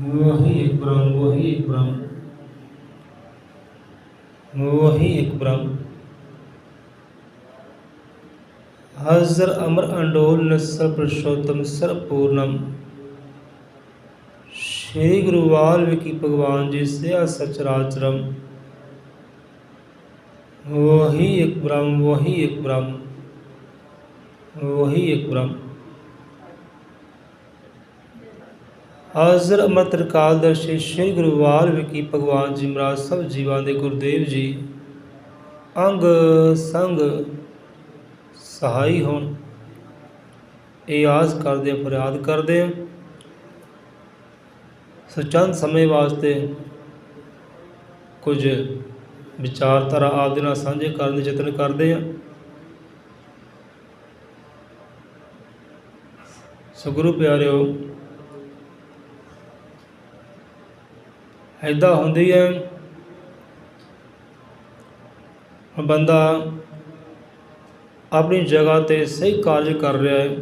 वही एक ब्रह्म वही एक ब्रह्म वही एक ब्रह्म हाजर अमर अंडोल नस्ल पुरुषोत्तम सर्वपूर्णम श्री गुरु वाल्मीकि भगवान जी से सचराचरम वही एक ब्रह्म वही एक ब्रह्म वही एक ब्रह्म ਹਾਜ਼ਰ ਅੰਮ੍ਰਿਤ ਕਾਲਦਰਸ਼ੀ ਸ੍ਰੀ ਗੁਰੂ ਵਾਲਮੀਕੀ ਭਗਵਾਨ ਜੀ ਮਹਾਰਾਜ ਸਭ ਜੀਵਾਂ ਦੇ ਗੁਰਦੇਵ ਜੀ, ਅੰਗ ਸੰਗ ਸਹਾਈ ਹੋਣ। ਇਹ ਆਸ ਕਰਦੇ ਫਰਿਆਦ ਕਰਦੇ ਹਾਂ। ਸਚੰਦ ਸਮੇਂ ਵਾਸਤੇ ਕੁਝ ਵਿਚਾਰਧਾਰਾ ਆਪ ਦੇ ਨਾਲ ਸਾਂਝੇ ਕਰਨ ਦੇ ਯਤਨ ਕਰਦੇ ਹਾਂ। ਸੋ ਗੁਰੂ ਪਿਆਰਿਓ ਐਦਾਂ ਹੁੰਦੀ ਹੈ। ਬੰਦਾ ਆਪਣੀ ਜਗ੍ਹਾ ਤੇ ਸਹੀ ਕਾਰਜ ਕਰ ਰਿਹਾ ਹੈ,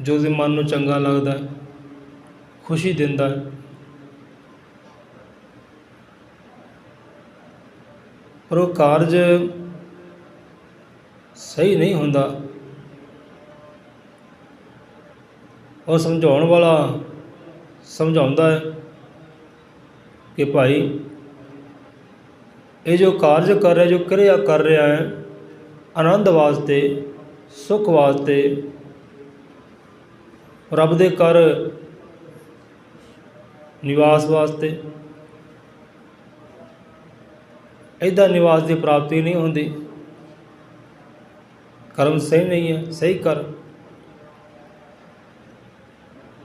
ਜੋ ਦੇ ਮਨ ਨੂੰ ਚੰਗਾ ਲੱਗਦਾ ਹੈ, ਖੁਸ਼ੀ ਦਿੰਦਾ ਹੈ। ਪਰ ਉਹ ਕਾਰਜ ਸਹੀ ਨਹੀਂ ਹੁੰਦਾ। ਉਹ ਸਮਝਾਉਣ ਵਾਲਾ ਸਮਝਾਉਂਦਾ ਹੈ। ਕਿ ਭਾਈ, ਇਹ ਜੋ ਕਾਰਜ ਕਰ ਰਿਹਾ, ਜੋ ਕਿਰਿਆ ਕਰ ਰਿਹਾ ਹੈ, ਆਨੰਦ ਵਾਸਤੇ, ਸੁਖ ਵਾਸਤੇ, ਰੱਬ ਦੇ ਕਰ ਨਿਵਾਸ ਵਾਸਤੇ ਇਹਦਾ ਨਿਵਾਸ ਦੀ ਪ੍ਰਾਪਤੀ ਨਹੀਂ ਹੁੰਦੀ। ਕਰਮ ਸਹੀ ਨਹੀਂ ਹੈ, ਸਹੀ ਕਰ।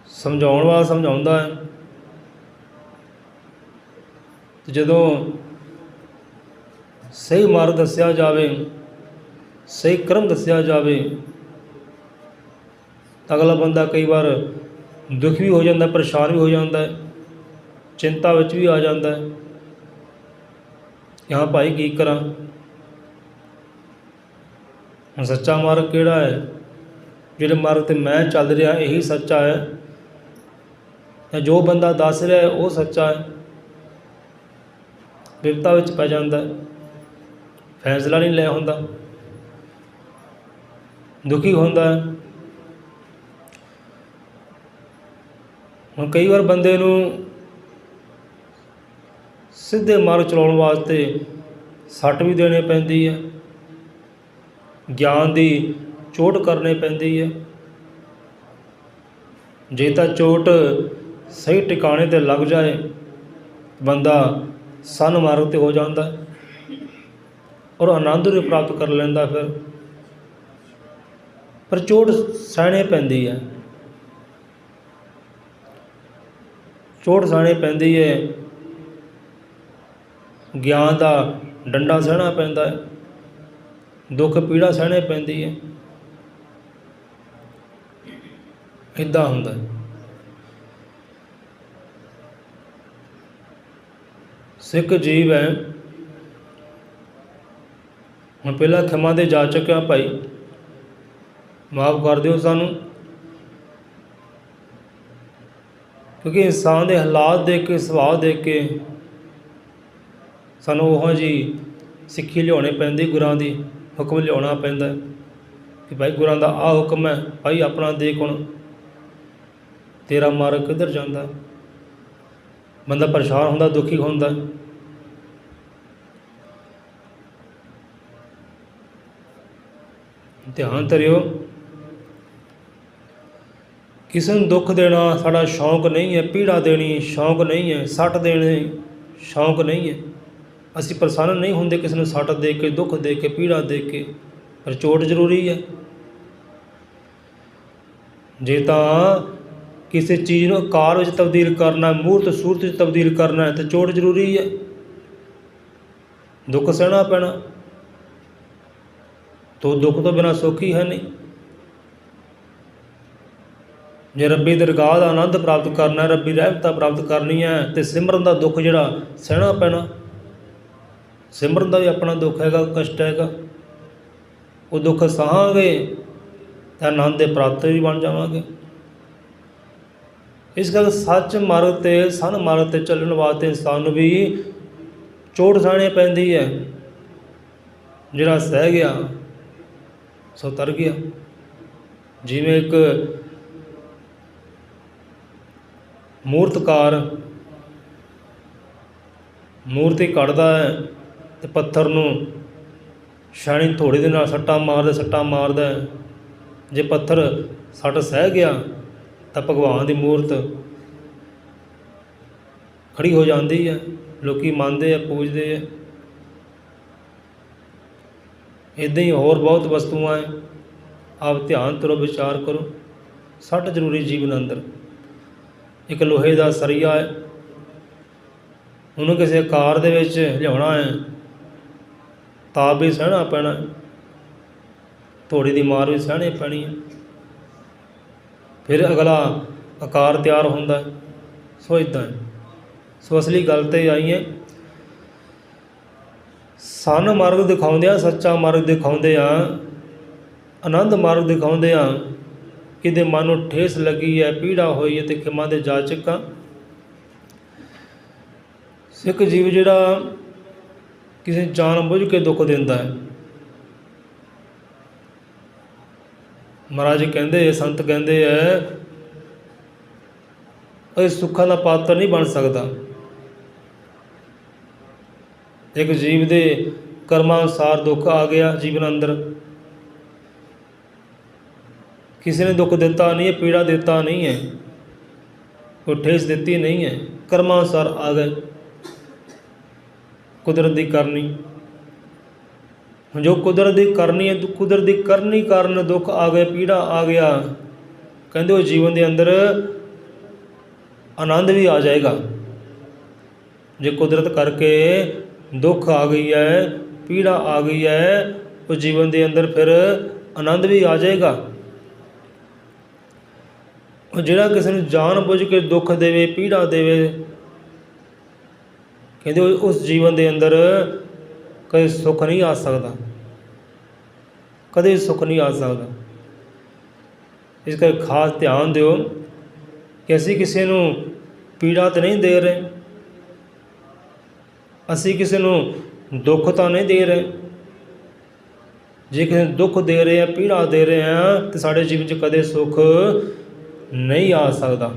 ਸਮਝਾਉਣ ਵਾਲਾ ਸਮਝਾਉਂਦਾ ਹੈ। ਤੇ ਜਦੋਂ ਸਹੀ ਮਾਰਗ ਦੱਸਿਆ ਜਾਵੇ, ਸਹੀ ਕਰਮ ਦੱਸਿਆ ਜਾਵੇ, ਤਾਂ ਅਗਲਾ ਬੰਦਾ ਕਈ ਵਾਰ ਦੁਖੀ ਵੀ ਹੋ ਜਾਂਦਾ, ਪਰੇਸ਼ਾਨ ਵੀ ਹੋ ਜਾਂਦਾ ਚਿੰਤਾ ਵਿੱਚ ਵੀ ਆ ਜਾਂਦਾ ਹੈ। ਕਿ ਹਾਂ ਭਾਈ ਕੀ ਕਰਾਂ? ਹੁਣ ਸੱਚਾ ਮਾਰਗ ਕਿਹੜਾ ਹੈ? ਜਿਹੜੇ ਮਾਰਗ ਤੇ ਮੈਂ ਚੱਲ ਰਿਹਾ, ਇਹੀ ਸੱਚਾ ਹੈ। ਜੋ ਬੰਦਾ ਦੱਸ ਰਿਹਾ ਹੈ, ਉਹ ਸੱਚਾ ਹੈ। ਬਿਪਤਾ ਵਿੱਚ ਪੈ ਜਾਂਦਾ ਫੈਸਲਾ ਨਹੀਂ ਲੈ ਹੁੰਦਾ। ਦੁਖੀ ਹੁੰਦਾ ਹੈ। ਹੁਣ ਕਈ ਵਾਰ ਬੰਦੇ ਨੂੰ ਸਿੱਧੇ ਮਾਰਗ ਚਲਾਉਣ ਵਾਸਤੇ ਸੱਟ ਵੀ ਦੇਣੀ ਪੈਂਦੀ ਹੈ। ਗਿਆਨ ਦੀ ਚੋਟ ਕਰਨੀ ਪੈਂਦੀ ਹੈ। ਜੇ ਤਾਂ ਚੋਟ ਸਹੀ ਟਿਕਾਣੇ ਤੇ ਲੱਗ ਜਾਏ, ਬੰਦਾ ਸਨ ਮਾਰਗ ਤੇ ਹੋ ਜਾਂਦਾ ਔਰ ਆਨੰਦ ਨੂੰ ਪ੍ਰਾਪਤ ਕਰ ਲੈਂਦਾ ਫਿਰ। ਪਰ ਚੋਟ ਸਹਿਣੇ ਪੈਂਦੀ ਹੈ। ਚੋਟ ਸਹਿਣੇ ਪੈਂਦੀ ਹੈ। ਗਿਆਨ ਦਾ ਡੰਡਾ ਸਹਿਣਾ ਪੈਂਦਾ ਹੈ। ਦੁੱਖ ਪੀੜਾ ਸਹਿਣੇ ਪੈਂਦੀ ਹੈ। ਇਦਾਂ ਹੁੰਦਾ ਹੈ। ਸਿੱਖ ਜੀਵ ਹੈ। ਹੁਣ ਪਹਿਲਾਂ ਖਿਮਾ ਦੇ ਜਾ ਚੁੱਕਿਆ ਭਾਈ। ਮਾਫ ਕਰ ਦਿਓ ਸਾਨੂੰ। ਕਿਉਂਕਿ ਇਨਸਾਨ ਦੇ ਹਾਲਾਤ ਦੇਖ ਕੇ, ਸੁਭਾਅ ਦੇਖ ਕੇ ਸਾਨੂੰ ਉਹੋ ਜੀ ਸਿੱਖੀ ਲਿਆਉਣੇ ਪੈਂਦੀ, ਗੁਰਾਂ ਦੀ ਹੁਕਮ ਲਿਆਉਣਾ ਪੈਂਦਾ ਕਿ ਭਾਈ ਗੁਰਾਂ ਦਾ ਆ ਹੁਕਮ ਹੈ, ਭਾਈ ਆਪਣਾ ਦੇਖ ਹੁਣ। ਤੇਰਾ ਮਾਰਗ ਕਿੱਧਰ ਜਾਂਦਾ? ਬੰਦਾ ਪਰੇਸ਼ਾਨ ਹੁੰਦਾ, ਦੁਖੀ ਹੁੰਦਾ। ਧਿਆਨ ਧਰਿਓ। ਕਿਸੇ ਨੂੰ ਦੁੱਖ ਦੇਣਾ ਸਾਡਾ ਸ਼ੌਂਕ ਨਹੀਂ ਹੈ, ਪੀੜਾ ਦੇਣੀ ਸ਼ੌਂਕ ਨਹੀਂ ਹੈ, ਸੱਟ ਦੇਣੀ ਸ਼ੌਂਕ ਨਹੀਂ ਹੈ। ਅਸੀਂ ਪ੍ਰਸੰਨ ਨਹੀਂ ਹੁੰਦੇ ਕਿਸੇ ਨੂੰ ਸੱਟ ਦੇ ਕੇ, ਦੁੱਖ ਦੇ ਕੇ, ਪੀੜਾ ਦੇ ਕੇ, ਪਰ ਚੋਟ ਜ਼ਰੂਰੀ ਹੈ। ਜੇ ਤਾਂ ਕਿਸੇ ਚੀਜ਼ ਨੂੰ ਆਕਾਰ ਵਿੱਚ ਤਬਦੀਲ ਕਰਨਾ, ਮੂਰਤ ਸੂਰਤ ਵਿੱਚ ਤਬਦੀਲ ਕਰਨਾ ਹੈ, ਤਾਂ ਚੋਟ ਜ਼ਰੂਰੀ ਹੈ। ਦੁੱਖ ਸਹਿਣਾ ਪੈਣਾ। ਤੋ ਦੁੱਖ ਤੋਂ ਬਿਨਾ ਸੁੱਖ ਹੀ ਹੈ ਨਹੀਂ। ਜੇ ਰੱਬੀ ਦਰਗਾਹ ਦਾ ਆਨੰਦ ਪ੍ਰਾਪਤ ਕਰਨਾ ਰੱਬੀ ਰਹਿਮਤਾਂ ਪ੍ਰਾਪਤ ਕਰਨੀ ਹੈ, ਤੇ ਸਿਮਰਨ ਦਾ ਦੁੱਖ ਜਿਹੜਾ ਸਹਿਣਾ ਪੈਣਾ, ਸਿਮਰਨ ਦਾ ਵੀ ਆਪਣਾ ਦੁੱਖ ਹੈਗਾ, ਕਸ਼ਟ ਹੈਗਾ, ਉਹ ਦੁੱਖ ਸਹਾਂਗੇ ਤਾਂ ਆਨੰਦ ਦੇ ਪ੍ਰਾਪਤ ਵੀ ਬਣ ਜਾਵਾਂਗੇ। ਇਸ ਗੱਲ ਸੱਚ ਮਾਰਗ ਤੇ ਸਨ ਮਾਰਗ ਤੇ ਚੱਲਣ ਵਾਸਤੇ ਇਨਸਾਨ ਨੂੰ ਵੀ ਚੋਟ ਖਾਣੀ ਪੈਂਦੀ ਹੈ, ਜਿਹੜਾ ਸਹਿ ਗਿਆ ਸੋ ਤਰ ਗਿਆ। ਜਿਵੇਂ ਇੱਕ ਮੂਰਤਕਾਰ ਮੂਰਤੀ ਕੱਢਦਾ ਹੈ ਤੇ ਪੱਥਰ ਨੂੰ ਛਾਣੀ ਥੋੜੀ ਦੇ ਨਾਲ ਸੱਟਾ ਮਾਰਦਾ ਸੱਟਾ ਮਾਰਦਾ ਹੈ। ਜੇ ਪੱਥਰ ਸੱਟ ਸਹਿ ਗਿਆ ਤਾਂ ਭਗਵਾਨ ਦੀ ਮੂਰਤ ਖੜੀ ਹੋ ਜਾਂਦੀ ਹੈ। ਲੋਕੀ ਮੰਨਦੇ ਆ, ਪੂਜਦੇ ਆ। ਇਦਾਂ ਹੀ ਹੋਰ ਬਹੁਤ ਵਸਤੂਆਂ ਹੈ। ਆਪ ਧਿਆਨ ਕਰੋ, ਵਿਚਾਰ ਕਰੋ। ਸੱਟ ਜ਼ਰੂਰੀ ਜੀਵਨ ਅੰਦਰ। ਇੱਕ ਲੋਹੇ ਦਾ ਸਰੀਆ ਹੈ। ਉਹਨੂੰ ਕਿਸੇ ਆਕਾਰ ਦੇ ਵਿੱਚ ਲਿਆਉਣਾ ਹੈ। ਤਾਪ ਵੀ ਸਹਿਣਾ ਪੈਣਾ ਹੈ। ਥੋੜੀ ਦੀ ਮਾਰ ਵੀ ਸਹਿਣੀ ਪੈਣੀ ਹੈ। ਫਿਰ ਅਗਲਾ ਆਕਾਰ ਤਿਆਰ ਹੁੰਦਾ ਹੈ। ਸੋ ਇਦਾਂ ਹੈ। ਸੋ ਅਸਲੀ ਗੱਲ ਤੇ ਆਈ ਹੈ ਸਨ ਮਾਰਗ ਦਿਖਾਉਂਦੇ ਆ ਸੱਚਾ ਮਾਰਗ ਦਿਖਾਉਂਦੇ ਆ ਆਨੰਦ ਮਾਰਗ ਦਿਖਾਉਂਦੇ ਆ ਕਿਤੇ ਮਨ ਨੂੰ ਠੇਸ ਲੱਗੀ ਹੈ, ਪੀੜਾ ਹੋਈ ਹੈ ਤੇ ਖਿਮਾ ਦੇ ਜਾਚਕਾਂ ਸਿੱਖ ਜੀਵ ਜਿਹੜਾ ਕਿਸੇ ਜਾਣ ਬੁੱਝ ਕੇ ਦੁੱਖ ਦਿੰਦਾ ਹੈ। ਮਹਾਰਾਜ ਕਹਿੰਦੇ, ਸੰਤ ਕਹਿੰਦੇ ਐ ਇਹ ਸੁੱਖਾਂ ਦਾ ਪਾਤਰ ਨਹੀਂ ਬਣ ਸਕਦਾ। ਇੱਕ ਜੀਵ ਦੇ ਕਰਮਾਂ ਅਨੁਸਾਰ ਦੁੱਖ ਆ ਗਿਆ ਜੀਵਨ ਅੰਦਰ। ਕਿਸੇ ਨੇ ਦੁੱਖ ਦਿੱਤਾ ਨਹੀਂ ਹੈ ਪੀੜਾ ਦਿੱਤਾ ਨਹੀਂ ਹੈ। ਕੋਈ ਠੇਸ ਦਿੱਤੀ ਨਹੀਂ ਹੈ। ਕਰਮਾਂ ਅਨੁਸਾਰ ਆ ਗਏ। ਕੁਦਰਤ ਦੀ ਕਰਨੀ। ਜੋ ਕੁਦਰਤ ਦੀ ਕਰਨੀ ਹੈ, ਕੁਦਰਤ ਦੀ ਕਰਨੀ ਕਾਰਨ ਦੁੱਖ ਆ ਗਏ, ਪੀੜਾ ਆ ਗਿਆ। ਕਹਿੰਦੇ ਉਹ ਜੀਵਨ ਦੇ ਅੰਦਰ ਆਨੰਦ ਵੀ ਆ ਜਾਏਗਾ। ਜੇ ਕੁਦਰਤ ਕਰਕੇ ਦੁੱਖ ਆ ਗਈ ਹੈ ਪੀੜਾ ਆ ਗਈ ਹੈ ਉਹ ਜੀਵਨ ਦੇ ਅੰਦਰ ਫਿਰ ਆਨੰਦ ਵੀ ਆ ਜਾਏਗਾ। ਉਹ ਜਿਹੜਾ ਕਿਸੇ ਨੂੰ ਜਾਣ ਬੁੱਝ ਕੇ ਦੁੱਖ ਦੇਵੇ, ਪੀੜਾ ਦੇਵੇ, ਕਹਿੰਦੇ ਉਸ ਜੀਵਨ ਦੇ ਅੰਦਰ ਕਦੇ ਸੁੱਖ ਨਹੀਂ ਆ ਸਕਦਾ। ਕਦੇ ਸੁੱਖ ਨਹੀਂ ਆ ਸਕਦਾ। ਇਸ ਕਰਕੇ ਖਾਸ ਧਿਆਨ ਦਿਓ ਕਿ ਅਸੀਂ ਕਿਸੇ ਨੂੰ ਪੀੜਾ ਤਾਂ ਨਹੀਂ ਦੇ ਰਹੇ। ਅਸੀਂ ਕਿਸੇ ਨੂੰ ਦੁੱਖ ਤਾਂ ਨਹੀਂ ਦੇ ਰਹੇ। ਜੇ ਕਿਸੇ ਨੂੰ ਦੁੱਖ ਦੇ ਰਹੇ ਆ, ਪੀੜਾ ਦੇ ਰਹੇ ਆ, ਤੇ ਸਾਡੇ ਜੀਵਨ 'ਚ ਕਦੇ ਸੁੱਖ ਨਹੀਂ ਆ ਸਕਦਾ।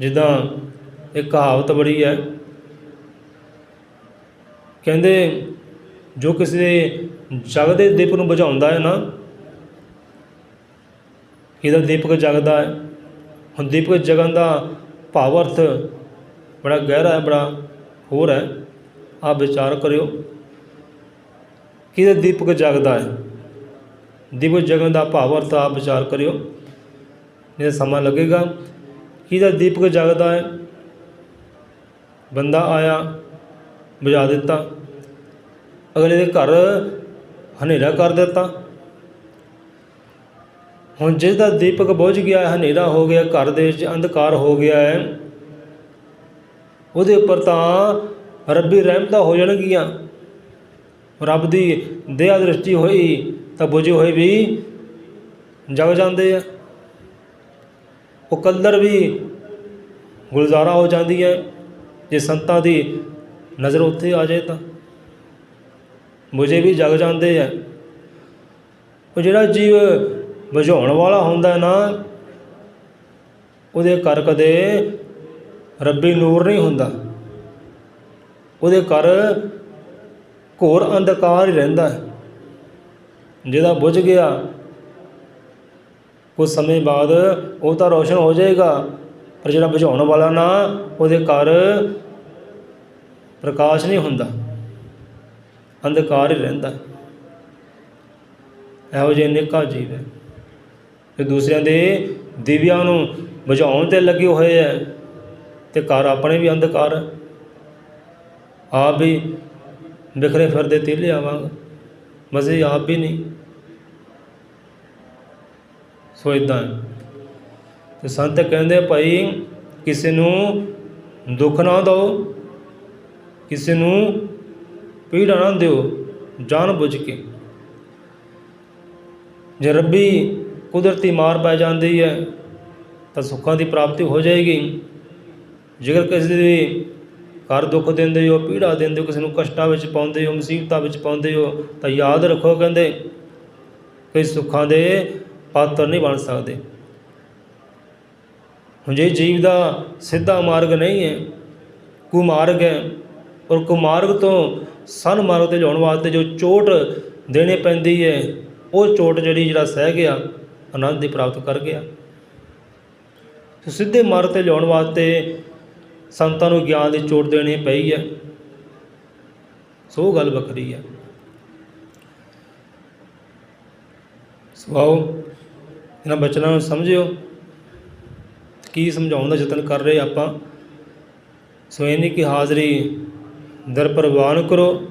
ਜਿੱਦਾਂ ਇੱਕ ਕਹਾਵਤ ਬੜੀ ਹੈ। ਕਹਿੰਦੇ, ਜੋ ਕਿਸੇ ਦੇ ਜਗ ਦੇ ਦੀਪ ਨੂੰ ਬੁਝਾਉਂਦਾ ਹੈ ਨਾ, ਇਹਦਾ ਦੀਪਕ ਜਗਦਾ ਹੈ। ਹੁਣ ਦੀਪਕ ਜਗਨ ਦਾ ਭਾਵ ਅਰਥ ਬੜਾ ਗਹਿਰਾ ਹੈ, ਬੜਾ ਹੋਰ ਹੈ। ਆਪ ਵਿਚਾਰ ਕਰਿਓ। ਕਿਹਦਾ ਦੀਪਕ ਜਗਦਾ ਹੈ? ਦੀਪਕ ਜਗਨ ਦਾ ਭਾਵ ਅਰਥ ਆਪ ਵਿਚਾਰ ਕਰਿਓ। ਇਹ ਸਮਾਂ ਲੱਗੇਗਾ। ਕਿਹਦਾ ਦੀਪਕ ਜਗਦਾ ਹੈ? ਬੰਦਾ ਆਇਆ, ਬੁਝਾ ਦਿੱਤਾ। ਅਗਲੇ ਦੇ ਘਰ ਹਨੇਰਾ ਕਰ ਦਿੱਤਾ। ਹੁਣ ਜਿਸ ਦਾ ਦੀਪਕ ਬੁਝ ਗਿਆ, ਹਨੇਰਾ ਹੋ ਗਿਆ, ਘਰ ਦੇ ਵਿੱਚ ਅੰਧਕਾਰ ਹੋ ਗਿਆ ਹੈ। ਉਹਦੇ ਉੱਪਰ ਤਾਂ ਰੱਬੀ ਰਹਿਮਤਾਂ ਹੋ ਜਾਣਗੀਆਂ। ਰੱਬ ਦੀ ਦਇਆ ਦ੍ਰਿਸ਼ਟੀ ਹੋਈ ਤਾਂ ਬੁਝੇ ਹੋਏ ਵੀ ਜਗ ਜਾਂਦੇ ਆ। ਉਹ ਕਲਰ ਵੀ ਗੁਲਜ਼ਾਰਾ ਹੋ ਜਾਂਦੀ ਹੈ ਜੇ ਸੰਤਾਂ ਦੀ ਨਜ਼ਰ ਉੱਥੇ ਆ ਜਾਏ ਤਾਂ ਬੁਝੇ ਵੀ ਜਗ ਜਾਂਦੇ ਆ। ਉਹ ਜਿਹੜਾ ਜੀਵ ਬੁਝਾਉਣ ਵਾਲਾ ਹੁੰਦਾ ਨਾ, ਉਹਦੇ ਕਰ ਕਦੇ ਰੱਬੀ ਨੂਰ ਨਹੀਂ ਹੁੰਦਾ। ਉਹਦੇ ਘਰ ਘੋਰ ਅੰਧਕਾਰ ਹੀ ਰਹਿੰਦਾ ਹੈ। ਜਿਹਦਾ ਬੁਝ ਗਿਆ ਕੁਝ ਸਮੇਂ ਬਾਅਦ ਉਹ ਤਾਂ ਰੋਸ਼ਨ ਹੋ ਜਾਏਗਾ। ਪਰ ਜਿਹੜਾ ਬੁਝਾਉਣ ਵਾਲਾ ਨਾ, ਉਹਦੇ ਘਰ ਪ੍ਰਕਾਸ਼ ਨਹੀਂ ਹੁੰਦਾ। ਅੰਧਕਾਰ ਹੀ ਰਹਿੰਦਾ ਇਹੋ ਜਿਹੇ ਅਨੇਕਾਂ ਜੀਵ ਹੈ। ਤੇ ਦੂਸਰਿਆਂ ਦੇ ਦਿਵਿਆਂ ਨੂੰ ਬੁਝਾਉਣ ਤੇ ਲੱਗੇ ਹੋਏ ਹੈ। ਤੇ ਘਰ ਆਪਣੇ ਵੀ ਅੰਧਕਾਰ ਹੈ। ਆਪ ਵੀ ਬਿਖਰੇ ਫਿਰਦੇ ਤੀਲੇ ਆਵਾਂਗੇ। ਮਜ਼ੇ ਆਪ ਵੀ ਨਹੀਂ। ਸੋ ਇਦਾਂ ਤੇ ਸੰਤ ਕਹਿੰਦੇ ਭਾਈ, ਕਿਸੇ ਨੂੰ ਦੁੱਖ ਨਾ ਦਿਓ, ਕਿਸੇ ਨੂੰ ਪੀੜਾ ਨਾ ਦਿਓ ਜਾਣ ਬੁੱਝ ਕੇ। ਜੇ ਰੱਬੀ ਕੁਦਰਤੀ ਮਾਰ ਪੈ ਜਾਂਦੀ ਹੈ, ਤਾਂ ਸੁੱਖਾਂ ਦੀ ਪ੍ਰਾਪਤੀ ਹੋ ਜਾਏਗੀ। ਜੇਕਰ ਕਿਸੇ ਦੇ ਘਰ ਦੁੱਖ ਦਿੰਦੇ ਹੋ, ਪੀੜਾ ਦਿੰਦੇ ਹੋ, ਕਿਸੇ ਨੂੰ ਕਸ਼ਟਾਂ ਵਿੱਚ ਪਾਉਂਦੇ ਹੋ, ਮੁਸੀਬਤਾਂ ਵਿੱਚ ਪਾਉਂਦੇ ਹੋ, ਤਾਂ ਯਾਦ ਰੱਖੋ ਕਹਿੰਦੇ, ਕੋਈ ਸੁੱਖਾਂ ਦੇ ਪਾਤਰ ਨਹੀਂ ਬਣ ਸਕਦੇ। ਹੁਣ ਜੇ ਜੀਵ ਦਾ ਸਿੱਧਾ ਮਾਰਗ ਨਹੀਂ ਹੈ, ਕੁਮਾਰਗ ਹੈ, ਔਰ ਕੁਮਾਰਗ ਤੋਂ ਸਨ ਮਾਰਗ ਤੇ ਲਿਆਉਣ ਵਾਸਤੇ ਜੋ ਚੋਟ ਦੇਣੀ ਪੈਂਦੀ ਹੈ, ਉਹ ਚੋਟ ਜਿਹੜੀ ਜਿਹੜਾ ਸਹਿ ਗਿਆ, ਆਨੰਦ ਦੀ ਪ੍ਰਾਪਤ ਕਰ ਗਿਆ। ਸਿੱਧੇ ਮਾਰਗ ਤੇ ਲਿਆਉਣ ਵਾਸਤੇ ਸੰਤਾਂ ਨੂੰ ਗਿਆਨ ਦੀ ਚੋਟ ਦੇਣੀ ਪਈ ਹੈ। ਸੋ ਗੱਲ ਵੱਖਰੀ ਹੈ। ਸੋ ਆਓ ਇਹਨਾਂ ਬਚਨਾਂ ਨੂੰ ਸਮਝਿਓ। ਕੀ ਸਮਝਾਉਣ ਦਾ ਯਤਨ ਕਰ ਰਹੇ ਆਪਾਂ? ਸੋ ਇਹਨੀ ਕੀ ਹਾਜ਼ਰੀ ਦਰ ਪ੍ਰਵਾਨ ਕਰੋ।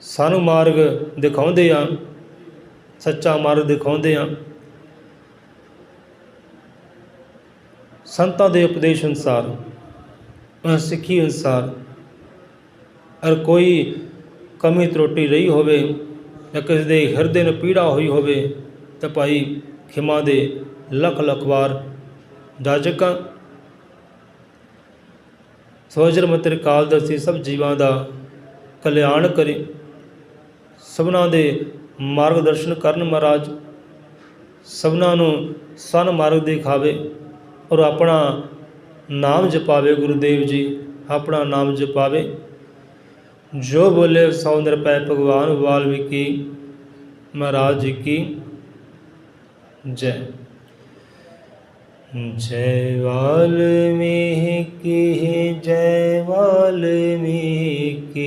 ਸਾਨੂੰ ਮਾਰਗ ਦਿਖਾਉਂਦੇ ਆ ਸੱਚਾ ਮਾਰਗ ਦਿਖਾਉਂਦੇ ਆ ਸੰਤਾਂ ਦੇ ਉਪਦੇਸ਼ ਅਨੁਸਾਰ। ਸਿੱਖੀ ਅਨੁਸਾਰ ਅਰ ਕੋਈ ਕਮੀ ਤਰੋਟੀ ਰਹੀ ਹੋਵੇ ਜਾਂ ਕਿਸੇ ਦੇ ਹਿਰਦੇ ਨੂੰ ਪੀੜਾ ਹੋਈ ਹੋਵੇ ਤਾਂ ਭਾਈ ਖਿਮਾ ਦੇ ਲੱਖ ਲੱਖ ਵਾਰ ਜਾਜਕਾਂ, ਸੋਜਰ ਮਤਰ ਕਾਲ ਦਸੀ ਸਭ ਜੀਵਾਂ ਦਾ ਕਲਿਆਣ ਕਰੇ। ਸਭਨਾਂ ਦੇ ਮਾਰਗਦਰਸ਼ਨ ਕਰਨ ਮਹਾਰਾਜ, ਸਭਨਾਂ ਨੂੰ ਸਨ ਮਾਰਗ ਦਿਖਾਵੇ ਔਰ ਆਪਣਾ ਨਾਮ ਜਪਾਵੇ ਗੁਰੂਦੇਵ ਜੀ ਆਪਣਾ ਨਾਮ ਜਪਾਵੇ ਜੋ ਬੋਲੇ ਸੌ ਨਿਰਪੈ ਭਗਵਾਨ ਵਾਲਮੀਕੀ ਮਹਾਰਾਜ ਜੀ ਕੀ ਜੈ जय वाल्मीकि जय वाल्मीकि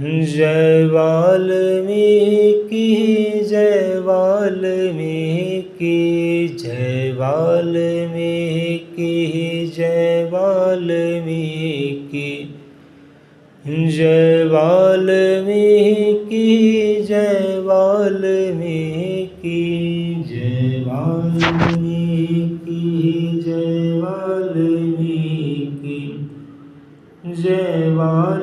जय वाल्मीकि जय वाल्मीकि जय वाल्मीकि वाल्मीकि जय वाल्मीकि। जय वाल्मीकि जय वाल्मीकि। जय वाल्मीकि जय वाल्मीकि। जय वाल्मीकि